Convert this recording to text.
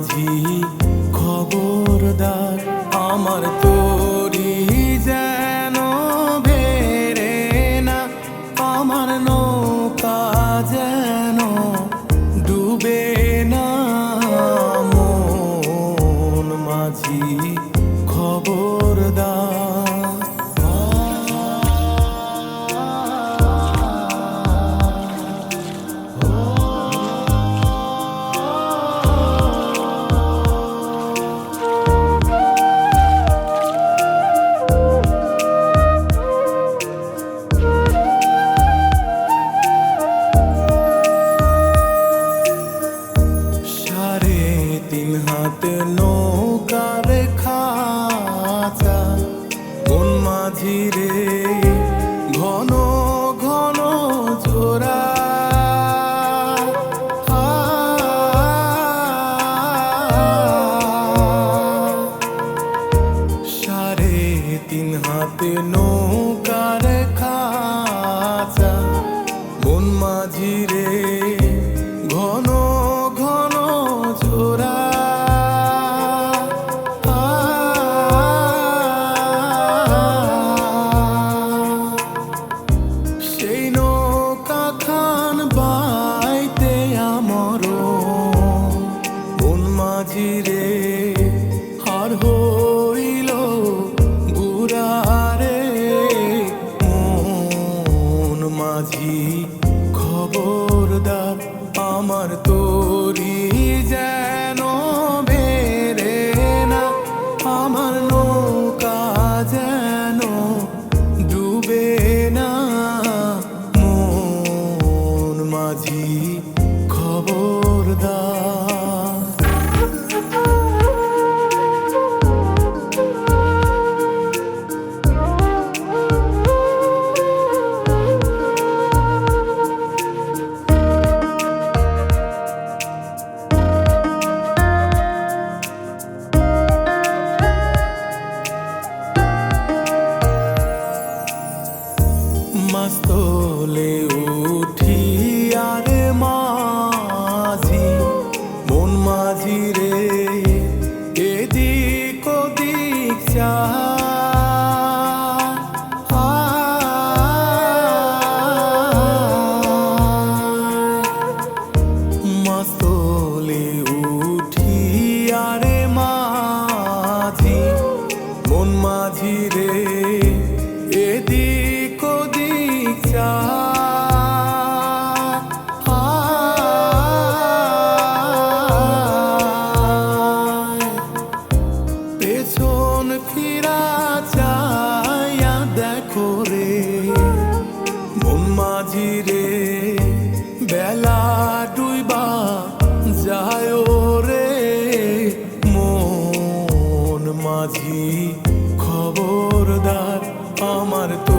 vie. তিন হাতে নৌকার খাচা বন মাঝি রে ঘন ঘন ঝোরা সেই নৌকা খান বাইতে আমার বন মাঝি রে 家。মাঝি খবরদার আমার তো